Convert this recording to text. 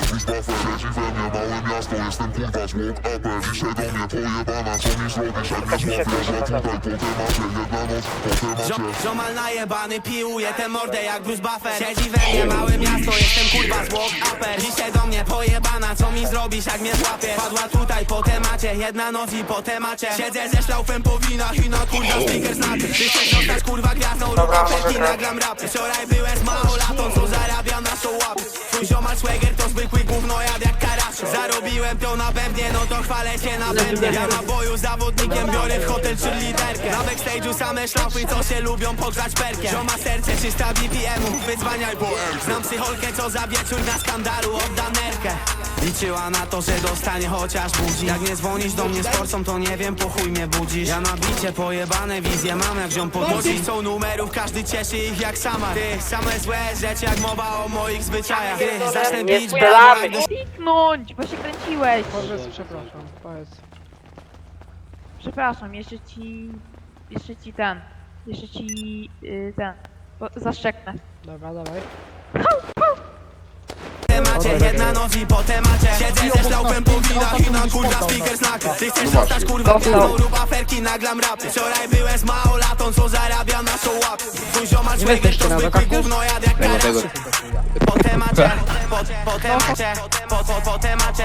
jak już buffer Siedzi we mnie małe miasto, jestem kurwa z walk upper Dzisiaj do mnie pojebana, co mi zrobisz jak nie złapiesz A tutaj po temacie, jedna noc po temacie ziomal najebany piłuje tę mordę jak Bruce Buffer. Siedzi we mnie małe miasto, jestem kurwa z walk upper Dzisiaj do mnie pojebana, co mi zrobisz jak mnie złapiesz? Padła tutaj po temacie, jedna noc i po temacie. Siedzę ze szlaufem po winach i na kurwa speaker snaty Ty chcesz zostać kurwa gwiazdą, rucha pęki, nagram rapy. Wczoraj byłem z zwykły gównojad jak karasz Zarobiłem to na bębnie, no to chwalę się na bębnie Ja na boju zawodnikiem biorę w hotel czy liderkę Na backstage'u same szlaufy, co się lubią pogrzać perkiem Zioma serce 300 BPM-ów, wydzwaniaj po M. Znam psycholkę, co za wieczór na skandalu odda nerkę Liczyła na to, że dostanie chociaż budzi Jak nie dzwonisz do mnie z forsą, to nie wiem, po chuj mnie budzisz Ja na bicie pojebane wizje mam jak ziom podnosi Chcą numerów, każdy cieszy ich jak sama Ty, same złe rzeczy jak mowa o moich zwyczajach Ty, zacznę Nie bić brawo, jak Kliknąć, bo się kręciłeś. Powiedz, przepraszam, powiedz. Przepraszam, jeszcze ci... Jeszcze ci ten... Jeszcze ci... y, ten... bo- Zaszczeknę. Dobra, dawaj. Temacie Jedna noc i po temacie. Siedzę ze szlaufem po winach i na kurwa speaker snack Ty chcesz zostać kurwa gwiazdą, rób aferki, naglam rapy. Wczoraj byłem z małolatą, co zarabia na show up Twój ziomal jesteście to zwykły wakacjach? gównojad jak karasz Po temacie, po, po temacie, po, po, po temacie,